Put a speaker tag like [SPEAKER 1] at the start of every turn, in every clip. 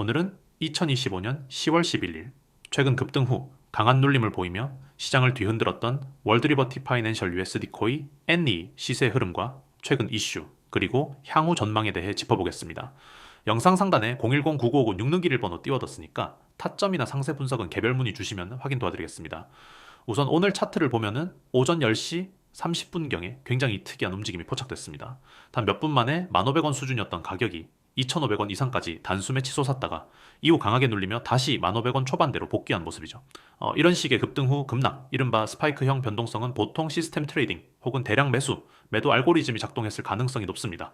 [SPEAKER 1] 오늘은 2025년 10월 11일 최근 급등 후 강한 눌림을 보이며 시장을 뒤흔들었던 월드리버티 파이낸셜 USD 코이 N이 시세 흐름과 최근 이슈 그리고 향후 전망에 대해 짚어보겠습니다. 영상 상단에 010-9959-6611 번호 띄워뒀으니까 타점이나 상세 분석은 개별 문의 주시면 확인 도와드리겠습니다. 우선 오늘 차트를 보면은 오전 10시 30분경에 굉장히 특이한 움직임이 포착됐습니다. 단 몇 분 만에 1,500원 수준이었던 가격이 2,500원 이상까지 단숨에 치솟았다가 이후 강하게 눌리며 다시 1,500원 초반대로 복귀한 모습이죠. 어, 이런 식의 급등 후 급락, 이른바 스파이크형 변동성은 보통 시스템 트레이딩 혹은 대량 매수, 매도 알고리즘이 작동했을 가능성이 높습니다.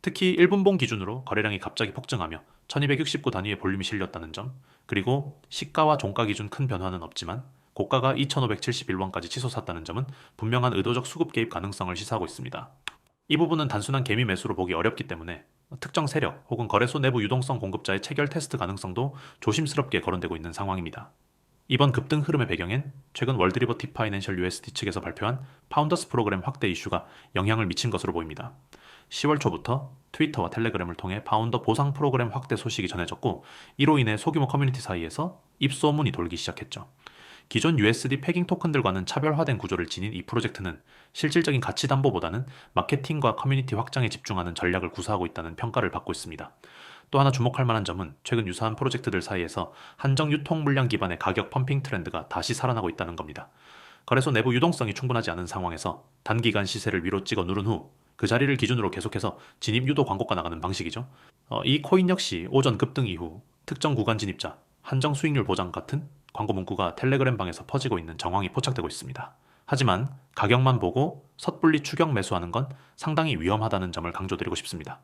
[SPEAKER 1] 특히 1분봉 기준으로 거래량이 갑자기 폭증하며 1269 단위의 볼륨이 실렸다는 점, 그리고 시가와 종가 기준 큰 변화는 없지만 고가가 2571원까지 치솟았다는 점은 분명한 의도적 수급 개입 가능성을 시사하고 있습니다. 이 부분은 단순한 개미 매수로 보기 어렵기 때문에 특정 세력 혹은 거래소 내부 유동성 공급자의 체결 테스트 가능성도 조심스럽게 거론되고 있는 상황입니다. 이번 급등 흐름의 배경엔 최근 월드리버티 파이낸셜 USD 측에서 발표한 파운더스 프로그램 확대 이슈가 영향을 미친 것으로 보입니다. 10월 초부터 트위터와 텔레그램을 통해 파운더 보상 프로그램 확대 소식이 전해졌고 이로 인해 소규모 커뮤니티 사이에서 입소문이 돌기 시작했죠. 기존 USD 패깅 토큰들과는 차별화된 구조를 지닌 이 프로젝트는 실질적인 가치 담보보다는 마케팅과 커뮤니티 확장에 집중하는 전략을 구사하고 있다는 평가를 받고 있습니다. 또 하나 주목할 만한 점은 최근 유사한 프로젝트들 사이에서 한정 유통 물량 기반의 가격 펌핑 트렌드가 다시 살아나고 있다는 겁니다. 거래소 내부 유동성이 충분하지 않은 상황에서 단기간 시세를 위로 찍어 누른 후 그 자리를 기준으로 계속해서 진입 유도 광고가 나가는 방식이죠. 어, 이 코인 역시 오전 급등 이후 특정 구간 진입자, 한정 수익률 보장 같은 광고 문구가 텔레그램 방에서 퍼지고 있는 정황이 포착되고 있습니다. 하지만 가격만 보고 섣불리 추격 매수하는 건 상당히 위험하다는 점을 강조드리고 싶습니다.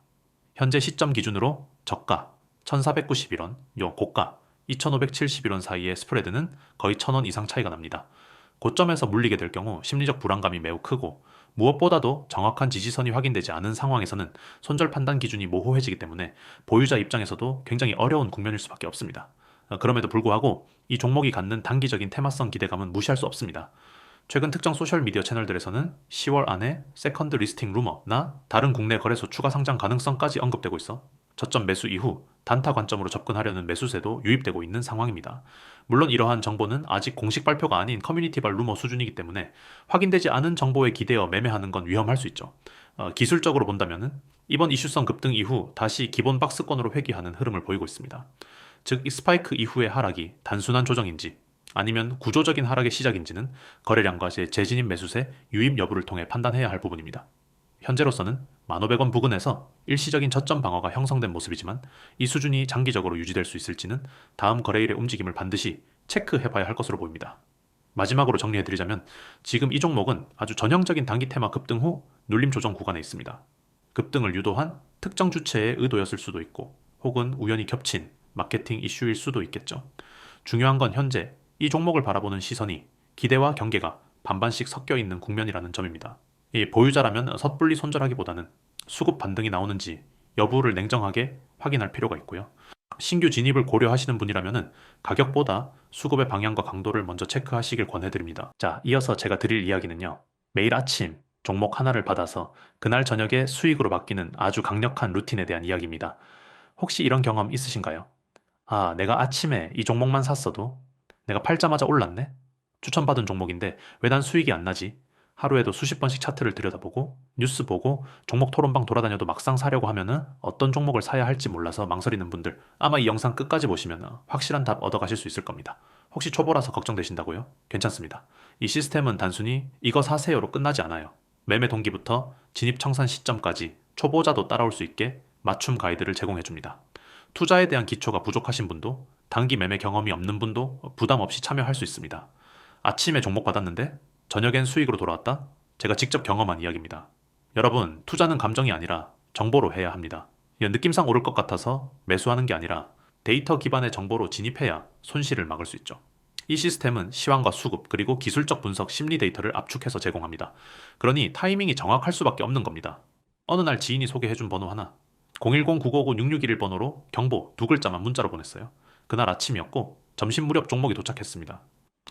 [SPEAKER 1] 현재 시점 기준으로 저가 1491원, 요 고가 2571원 사이의 스프레드는 거의 1000원 이상 차이가 납니다. 고점에서 물리게 될 경우 심리적 불안감이 매우 크고 무엇보다도 정확한 지지선이 확인되지 않은 상황에서는 손절 판단 기준이 모호해지기 때문에 보유자 입장에서도 굉장히 어려운 국면일 수밖에 없습니다. 어, 그럼에도 불구하고 이 종목이 갖는 단기적인 테마성 기대감은 무시할 수 없습니다. 최근 특정 소셜미디어 채널들에서는 10월 안에 세컨드 리스팅 루머나 다른 국내 거래소 추가 상장 가능성까지 언급되고 있어 저점 매수 이후 단타 관점으로 접근하려는 매수세도 유입되고 있는 상황입니다. 물론 이러한 정보는 아직 공식 발표가 아닌 커뮤니티발 루머 수준이기 때문에 확인되지 않은 정보에 기대어 매매하는 건 위험할 수 있죠. 어, 기술적으로 본다면 이번 이슈성 급등 이후 다시 기본 박스권으로 회귀하는 흐름을 보이고 있습니다. 즉, 이 스파이크 이후의 하락이 단순한 조정인지 아니면 구조적인 하락의 시작인지는 거래량과 재진입 매수세 유입 여부를 통해 판단해야 할 부분입니다. 현재로서는 1,500원 부근에서 일시적인 저점 방어가 형성된 모습이지만 이 수준이 장기적으로 유지될 수 있을지는 다음 거래일의 움직임을 반드시 체크해 봐야 할 것으로 보입니다. 마지막으로 정리해드리자면 지금 이 종목은 아주 전형적인 단기 테마 급등 후 눌림 조정 구간에 있습니다. 급등을 유도한 특정 주체의 의도였을 수도 있고 혹은 우연히 겹친 마케팅 이슈일 수도 있겠죠. 중요한 건 현재 이 종목을 바라보는 시선이 기대와 경계가 반반씩 섞여 있는 국면이라는 점입니다. 이 보유자라면 섣불리 손절하기보다는 수급 반등이 나오는지 여부를 냉정하게 확인할 필요가 있고요. 신규 진입을 고려하시는 분이라면 가격보다 수급의 방향과 강도를 먼저 체크하시길 권해드립니다. 자, 이어서 제가 드릴 이야기는요. 매일 아침 종목 하나를 받아서 그날 저녁에 수익으로 바뀌는 아주 강력한 루틴에 대한 이야기입니다. 혹시 이런 경험 있으신가요? 아, 내가 아침에 이 종목만 샀어도 내가 팔자마자 올랐네? 추천받은 종목인데 왜 난 수익이 안 나지? 하루에도 수십 번씩 차트를 들여다보고 뉴스 보고 종목 토론방 돌아다녀도 막상 사려고 하면은 어떤 종목을 사야 할지 몰라서 망설이는 분들 아마 이 영상 끝까지 보시면 확실한 답 얻어가실 수 있을 겁니다. 혹시 초보라서 걱정되신다고요? 괜찮습니다. 이 시스템은 단순히 이거 사세요로 끝나지 않아요. 매매 동기부터 진입 청산 시점까지 초보자도 따라올 수 있게 맞춤 가이드를 제공해 줍니다. 투자에 대한 기초가 부족하신 분도 단기 매매 경험이 없는 분도 부담 없이 참여할 수 있습니다. 아침에 종목 받았는데 저녁엔 수익으로 돌아왔다? 제가 직접 경험한 이야기입니다. 여러분, 투자는 감정이 아니라 정보로 해야 합니다. 느낌상 오를 것 같아서 매수하는 게 아니라 데이터 기반의 정보로 진입해야 손실을 막을 수 있죠. 이 시스템은 시황과 수급 그리고 기술적 분석 심리 데이터를 압축해서 제공합니다. 그러니 타이밍이 정확할 수밖에 없는 겁니다. 어느 날 지인이 소개해준 번호 하나 010-959-6611 번호로 경보 두 글자만 문자로 보냈어요. 그날 아침이었고 점심 무렵 종목이 도착했습니다.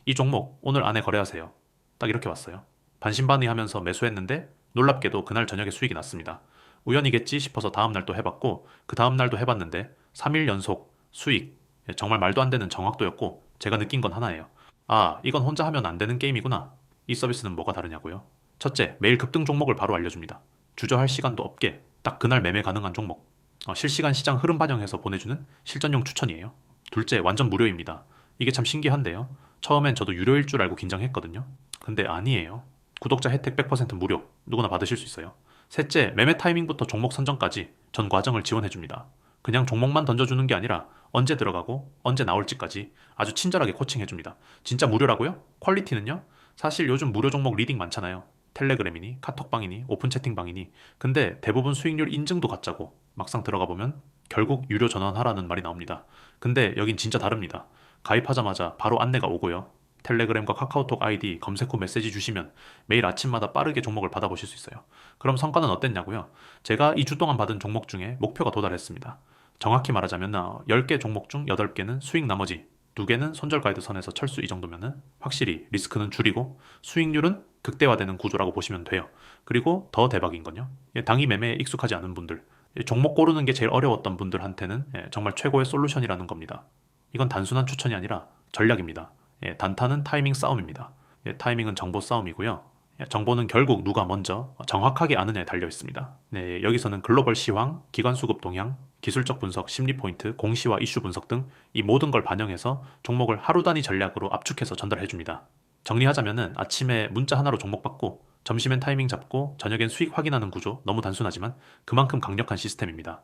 [SPEAKER 1] 이 종목 오늘 안에 거래하세요. 딱 이렇게 왔어요. 반신반의하면서 매수했는데 놀랍게도 그날 저녁에 수익이 났습니다. 우연이겠지 싶어서 다음 날 또 해봤고 그 다음 날도 해봤는데 3일 연속 수익. 예, 정말 말도 안 되는 정확도였고 제가 느낀 건 하나예요. 아, 이건 혼자 하면 안 되는 게임이구나. 이 서비스는 뭐가 다르냐고요? 첫째, 매일 급등 종목을 바로 알려줍니다. 주저할 시간도 없게 딱 그날 매매 가능한 종목. 어, 실시간 시장 흐름 반영해서 보내주는 실전용 추천이에요. 둘째, 완전 무료입니다. 이게 참 신기한데요. 처음엔 저도 유료일 줄 알고 긴장했거든요. 근데 아니에요. 구독자 혜택 100% 무료. 누구나 받으실 수 있어요. 셋째, 매매 타이밍부터 종목 선정까지 전 과정을 지원해줍니다. 그냥 종목만 던져주는 게 아니라 언제 들어가고 언제 나올지까지 아주 친절하게 코칭해줍니다. 진짜 무료라고요? 퀄리티는요? 사실 요즘 무료 종목 리딩 많잖아요. 텔레그램이니 카톡방이니 오픈 채팅방이니 근데 대부분 수익률 인증도 가짜고 막상 들어가 보면 결국 유료 전환하라는 말이 나옵니다. 근데 여긴 진짜 다릅니다. 가입하자마자 바로 안내가 오고요. 텔레그램과 카카오톡 아이디 검색 후 메시지 주시면 매일 아침마다 빠르게 종목을 받아보실 수 있어요. 그럼 성과는 어땠냐고요? 제가 2주 동안 받은 종목 중에 목표가 도달했습니다. 정확히 말하자면 10개 종목 중 8개는 수익 나머지 2개는 손절 가이드 선에서 철수 이 정도면은 확실히 리스크는 줄이고 수익률은 극대화되는 구조라고 보시면 돼요. 그리고 더 대박인 건요. 예, 당이 매매에 익숙하지 않은 분들, 예, 종목 고르는 게 제일 어려웠던 분들한테는 예, 정말 최고의 솔루션이라는 겁니다. 이건 단순한 추천이 아니라 전략입니다. 예, 단타는 타이밍 싸움입니다. 예, 타이밍은 정보 싸움이고요. 예, 정보는 결국 누가 먼저 정확하게 아느냐에 달려 있습니다. 네, 여기서는 글로벌 시황, 기관 수급 동향, 기술적 분석, 심리 포인트, 공시와 이슈 분석 등 이 모든 걸 반영해서 종목을 하루 단위 전략으로 압축해서 전달해 줍니다. 정리하자면은 아침에 문자 하나로 종목 받고 점심엔 타이밍 잡고 저녁엔 수익 확인하는 구조 너무 단순하지만 그만큼 강력한 시스템입니다.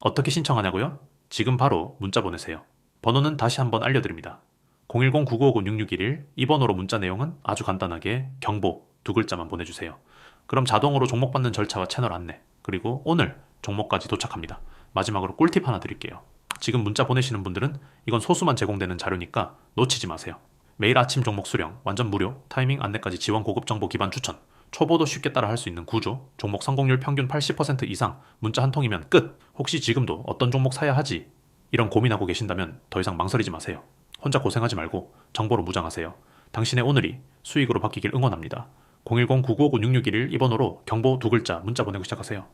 [SPEAKER 1] 어떻게 신청하냐고요? 지금 바로 문자 보내세요. 번호는 다시 한번 알려드립니다. 010-9959-6611 이 번호로 문자 내용은 아주 간단하게 경보 두 글자만 보내주세요. 그럼 자동으로 종목 받는 절차와 채널 안내 그리고 오늘 종목까지 도착합니다. 마지막으로 꿀팁 하나 드릴게요. 지금 문자 보내시는 분들은 이건 소수만 제공되는 자료니까 놓치지 마세요. 매일 아침 종목 수령, 완전 무료, 타이밍 안내까지 지원 고급 정보 기반 추천, 초보도 쉽게 따라 할 수 있는 구조, 종목 성공률 평균 80% 이상, 문자 한 통이면 끝! 혹시 지금도 어떤 종목 사야 하지? 이런 고민하고 계신다면 더 이상 망설이지 마세요. 혼자 고생하지 말고 정보로 무장하세요. 당신의 오늘이 수익으로 바뀌길 응원합니다. 010-9959-6611 이번호로 경보 두 글자 문자 보내고 시작하세요.